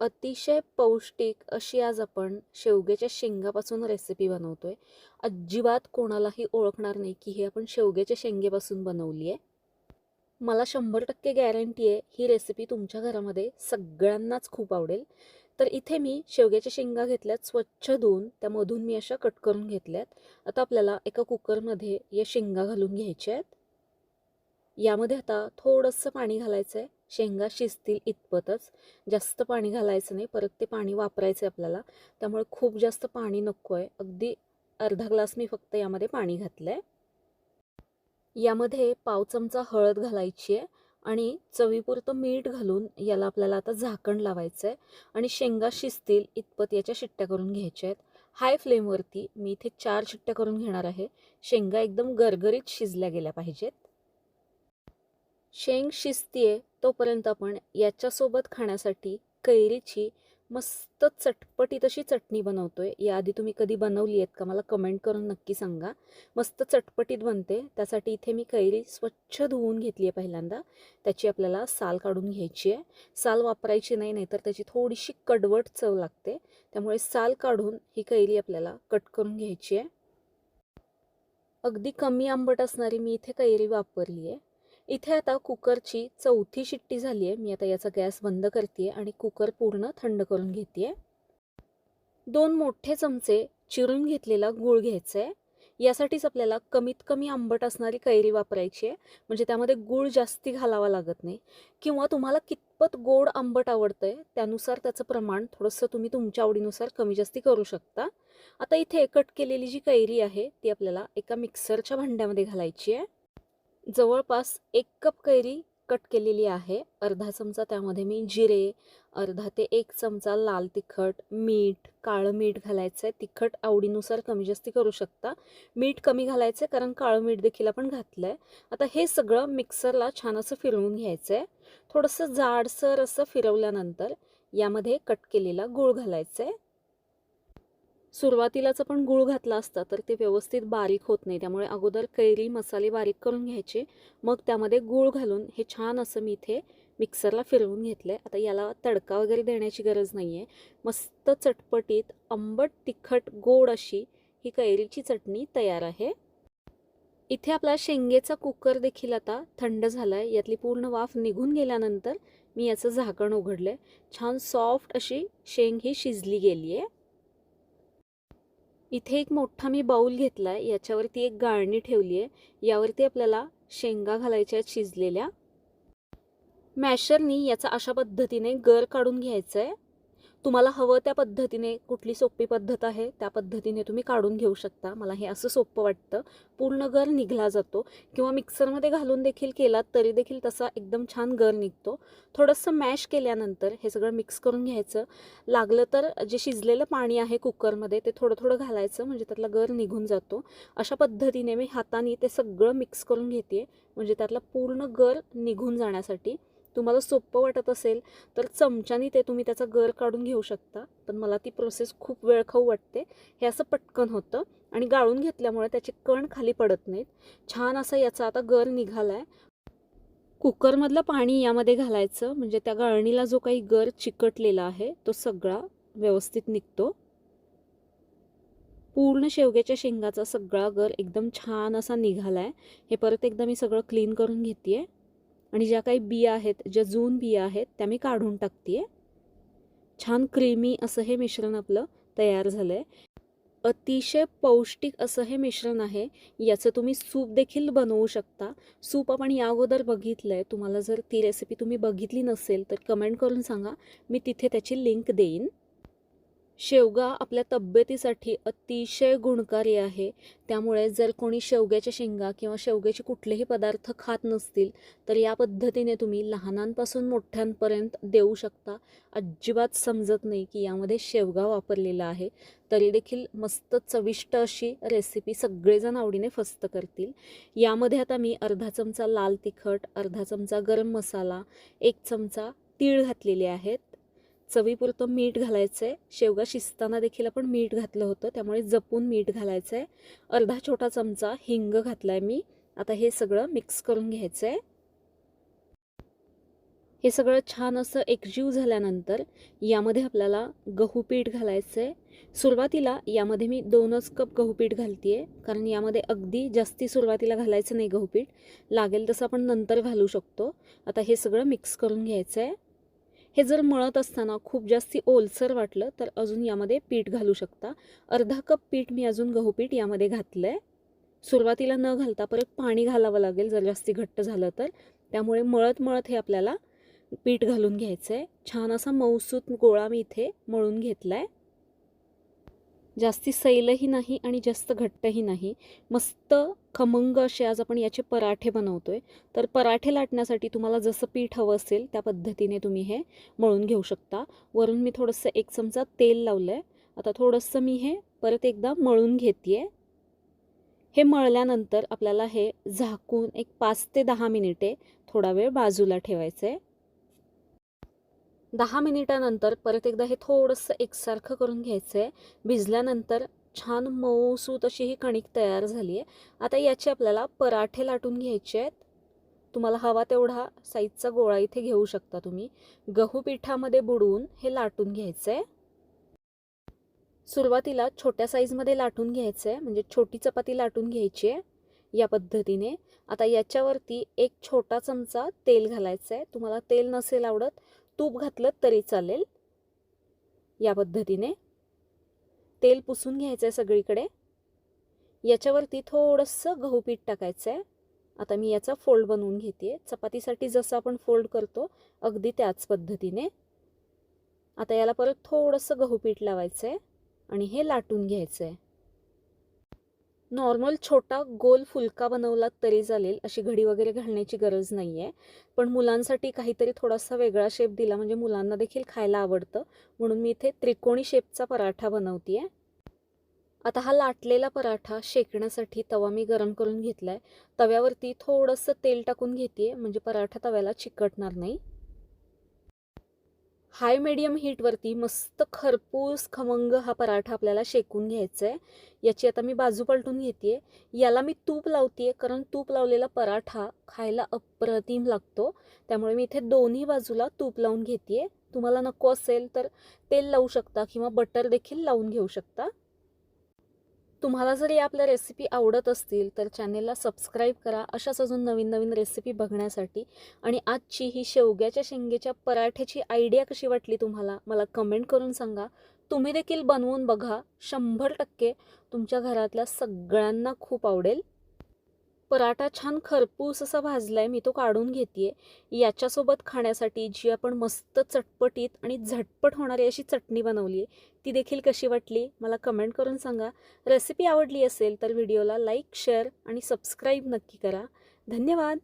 अतिशय पौष्टिक अशी आज आपण शेवग्याच्या शेंगापासून रेसिपी बनवतोय. अजिबात कोणालाही ओळखणार नाही की हे आपण शेवग्याच्या शेंगेपासून बनवली आहे मला शंभर टक्के गॅरंटी आहे ही रेसिपी तुमच्या घरामध्ये सगळ्यांनाच खूप आवडेल. तर इथे मी शेवग्याच्या शेंगा घेतल्यात स्वच्छ धुवून त्यामधून मी अशा कट करून घेतल्यात. आता आपल्याला एका कुकरमध्ये या शेंगा घालून घ्यायच्या आहेत. यामध्ये आता थोडंसं पाणी घालायचं आहे शेंगा शिजतील इतपतच. जास्त पाणी घालायचं नाही परत ते पाणी वापरायचं आहे आपल्याला. त्यामुळे खूप जास्त पाणी नको आहे. अगदी अर्धा ग्लास मी फक्त यामध्ये पाणी घातलं आहे यामध्ये पाव चमचा हळद घालायची आहे आणि चवीपुरतं मीठ घालून याला आपल्याला आता झाकण लावायचं आहे आणि शेंगा शिजतील इतपत याच्या शिट्ट्या करून घ्यायच्या आहेत. हाय फ्लेमवरती मी इथे चार शिट्ट्या करून घेणार आहे. शेंगा एकदम गरगरीत शिजल्या गेल्या पाहिजेत. शेंग शिजतीये तोपर्यंत आपण याच्यासोबत खाण्यासाठी कैरीची मस्त चटपटीत अशी चटणी बनवतोय. याआधी तुम्ही कधी बनवली आहेत का मला कमेंट करून नक्की सांगा. मस्त चटपटीत बनते. त्यासाठी इथे मी कैरी स्वच्छ धुवून घेतली आहे पहिल्यांदा. त्याची आपल्याला साल काढून घ्यायची आहे. साल वापरायची नाही नाहीतर त्याची थोडीशी कडवट चव लागते. त्यामुळे साल काढून ही कैरी आपल्याला कट करून घ्यायची आहे. अगदी कमी आंबट असणारी मी इथे कैरी वापरली आहे इथे आता कुकरची चौथी शिट्टी झाली आहे मी आता याचा गॅस बंद करते आणि कुकर पूर्ण थंड करून घेते दोन मोठे चमचे चिरून घेतलेला गूळ घ्यायचा आहे यासाठीच आपल्याला कमीत कमी आंबट असणारी कैरी वापरायची आहे म्हणजे त्यामध्ये गूळ जास्ती घालावा लागत नाही. किंवा तुम्हाला कितपत गोड आंबट आवडतं आहे त्यानुसार त्याचं प्रमाण थोडंसं तुम्ही तुमच्या आवडीनुसार कमी जास्ती करू शकता. आता इथे कट केलेली जी कैरी आहे ती आपल्याला एका मिक्सरच्या भांड्यामध्ये घालायची आहे जवळपास एक कप कैरी कट केलेली आहे. अर्धा चमचा त्यामध्ये मी जिरे अर्धा ते एक चमचा लाल तिखट मीठ काळं मीठ घालायचं आहे तिखट आवडीनुसार कमी जास्ती करू शकता. मीठ कमी घालायचं आहे कारण काळं मीठ देखील आपण घातलं आहे आता हे सगळं मिक्सरला छान असं फिरवून घ्यायचं आहे थोडंसं जाडसर असं फिरवल्यानंतर यामध्ये कट केलेला गूळ घालायचं आहे सुरुवातीलाच आपण गूळ घातला असता तर ते व्यवस्थित बारीक होत नाही. त्यामुळे अगोदर कैरी मसाले बारीक करून घ्यायचे. मग त्यामध्ये गूळ घालून हे छान असं मी इथे मिक्सरला फिरवून घेतलं आहे आता याला तडका वगैरे देण्याची गरज नाही आहे मस्त चटपटीत आंबट तिखट गोड अशी ही कैरीची चटणी तयार आहे. इथे आपला शेंगेचा कुकर देखील आता थंड झाला आहे यातली पूर्ण वाफ निघून गेल्यानंतर मी याचं झाकण उघडलं आहे छान सॉफ्ट अशी शेंग ही शिजली गेली आहे इथे एक मोठा मी बाऊल घेतला आहे याच्यावरती एक गाळणी ठेवली आहे यावरती आपल्याला शेंगा घालायच्या शिजलेल्या. मॅशरनी याचा अशा पद्धतीने गर काढून घ्यायचं आहे तुम्हाला हवं त्या पद्धतीने कुठली सोपी पद्धत आहे त्या पद्धतीने तुम्ही काढून घेऊ शकता. मला हे असं सोपं वाटतं. पूर्ण गर निघला जातो. किंवा मिक्सरमध्ये घालून देखील केलात तरी देखील तसा एकदम छान गर निघतो. थोडंसं मॅश केल्यानंतर हे सगळं मिक्स करून घ्यायचं. लागलं तर जे शिजलेलं पाणी आहे कुकरमध्ये ते थोडं थोडं घालायचं म्हणजे त्यातला गर निघून जातो. अशा पद्धतीने मी हाताने ते सगळं मिक्स करून घेते म्हणजे त्यातला पूर्ण गर निघून जाण्यासाठी. तुम्हाला सोपं वाटत असेल तर चमच्यानी ते तुम्ही त्याचा गर काढून घेऊ शकता. पण मला ती प्रोसेस खूप वेळखाऊ वाटते. हे असं पटकन होतं आणि गाळून घेतल्यामुळे त्याचे कण खाली पडत नाहीत. छान असा याचा आता गर निघाला आहे कुकरमधलं पाणी यामध्ये घालायचं. म्हणजे त्या गाळणीला जो काही गर चिकटलेला आहे तो सगळा व्यवस्थित निघतो. पूर्ण शेवग्याच्या शेंगाचा सगळा गर एकदम छान असा निघाला आहे हे परत एकदा मी सगळं क्लीन करून घेते आहे आणि ज्या काही बिया आहेत ज्या जून बिया आहेत त्या मी काढून टाकते छान क्रीमी असं हे मिश्रण आपलं तयार झालं आहे अतिशय पौष्टिक असं हे मिश्रण आहे. याचं तुम्ही सूप देखील बनवू शकता. सूप आपण या अगोदर बघितलं आहे तुम्हाला जर ती रेसिपी तुम्ही बघितली नसेल तर कमेंट करून सांगा. मी तिथे त्याची लिंक देईन. शेवगा आपल्या तब्येतीसाठी अतिशय गुणकारी आहे. त्यामुळे जर कोणी शेवग्याच्या शेंगा किंवा शेवग्याचे कुठलेही पदार्थ खात नसतील तर या पद्धतीने तुम्ही लहानांपासून मोठ्यांपर्यंत देऊ शकता. अजिबात समजत नाही की यामध्ये शेवगा वापरलेला आहे. तरी देखील मस्त चविष्ट अशी रेसिपी सगळेजण आवडीने फस्त करतील. यामध्ये आता मी अर्धा चमचा लाल तिखट अर्धा चमचा गरम मसाला एक चमचा तीळ घातलेले आहेत. चवीपुरतं मीठ घालायचं आहे शेवगा शिजताना देखील आपण मीठ घातलं होतं त्यामुळे जपून मीठ घालायचं आहे अर्धा छोटा चमचा हिंग घातला आहे मी. आता हे सगळं मिक्स करून घ्यायचं आहे हे सगळं छान असं एकजीव झाल्यानंतर यामध्ये आपल्याला गहू पीठ घालायचं आहे सुरुवातीला यामध्ये मी दोनच कप गहू पीठ घालते आहे कारण यामध्ये अगदी जास्ती सुरुवातीला घालायचं नाही गहू पीठ. लागेल तसं आपण नंतर घालू शकतो. आता हे सगळं मिक्स करून घ्यायचं आहे हे जर मळत असताना खूप जास्ती ओलसर वाटलं तर अजून यामध्ये पीठ घालू शकता. अर्धा कप पीठ मी अजून गहू पीठ यामध्ये घातलं आहे सुरुवातीला न घालता परत पाणी घालावं लागेल जर जास्ती घट्ट झालं तर. त्यामुळे मळत मळत हे आपल्याला पीठ घालून घ्यायचं आहे छान असा मऊसूत गोळा मी इथे मळून घेतला आहे जास्ती सैलही नाही आणि जास्त घट्टही नाही. मस्त खमंग असे आज आपण याचे पराठे बनवतो आहे तर पराठे लाटण्यासाठी तुम्हाला जसं पीठ हवं असेल त्या पद्धतीने तुम्ही हे मळून घेऊ शकता. वरून मी थोडंसं एक चमचा तेल लावलं आहे आता थोडंसं मी हे परत एकदा मळून घेते आहे हे मळल्यानंतर आपल्याला हे झाकून एक पाच ते दहा मिनिटे थोडा वेळ बाजूला ठेवायचं आहे दहा मिनिटानंतर परत एकदा हे थोडंसं एकसारखं करून घ्यायचं आहे भिजल्यानंतर छान मऊसूत अशी ही कणिक तयार झाली आहे आता याचे आपल्याला पराठे लाटून घ्यायचे आहेत. तुम्हाला हवा तेवढा साईजचा गोळा इथे घेऊ शकता तुम्ही. गहू पिठामध्ये बुडवून हे लाटून घ्यायचं आहे सुरुवातीला छोट्या साईजमध्ये लाटून घ्यायचं आहे म्हणजे छोटी चपाती लाटून घ्यायची आहे या पद्धतीने. आता याच्यावरती एक छोटा चमचा तेल घालायचं आहे तुम्हाला तेल नसेल आवडत तूप घातलं तरी चालेल. या पद्धतीने. तेल पुसून घ्यायचं आहे सगळीकडे. याच्यावरती थोडंसं गहू पीठ टाकायचं आहे आता मी याचा फोल्ड बनवून घेते चपातीसाठी जसं आपण फोल्ड करतो अगदी त्याच पद्धतीने. आता याला परत थोडंसं गहू पीठ लावायचं आहे आणि हे लाटून घ्यायचं आहे नॉर्मल छोटा गोल फुलका बनवला तरी चालेल अशी घडी वगैरे घालण्याची गरज नाही आहे पण मुलांसाठी काहीतरी थोडासा वेगळा शेप दिला म्हणजे मुलांना देखील खायला आवडतं. म्हणून मी इथे त्रिकोणी शेपचा पराठा बनवते आहे आता हा लाटलेला पराठा शेकण्यासाठी तवा मी गरम करून घेतला आहे तव्यावरती थोडंसं तेल टाकून घेते म्हणजे पराठा तव्याला चिकटणार नाही. हाय मीडियम हीटवरती मस्त खरपूस खमंग हा पराठा आपल्याला शेकून घ्यायचा आहे याची आता मी बाजू पलटून घेते याला मी तूप लावते कारण तूप लावलेला पराठा खायला अप्रतिम लागतो. त्यामुळे मी इथे दोन्ही बाजूला तूप लावून घेते तुम्हाला नको असेल तर तेल लावू शकता किंवा बटर देखील लावून घेऊ शकता. तुम्हाला जरी आपल्या रेसिपी आवडत असतील तर चॅनेलला सबस्क्राईब करा. अशाच अजून नवीन नवीन रेसिपी बघण्यासाठी. आणि आजची ही शेवग्याच्या शेंगेच्या पराठ्याची आयडिया कशी वाटली तुम्हाला मला कमेंट करून सांगा. तुम्ही देखील बनवून बघा शंभर टक्के. तुमच्या घरातल्या सगळ्यांना खूप आवडेल. पराठा छान खरपूस असा भाजला आहे मी तो काढून घेते याच्यासोबत खाण्यासाठी जी आपण मस्त चटपटीत आणि झटपट होणारी अशी चटणी बनवली आहे ती देखील कशी वाटली? मला कमेंट करून सांगा. रेसिपी आवडली असेल तर व्हिडिओला लाईक शेअर आणि सबस्क्राईब नक्की करा. धन्यवाद!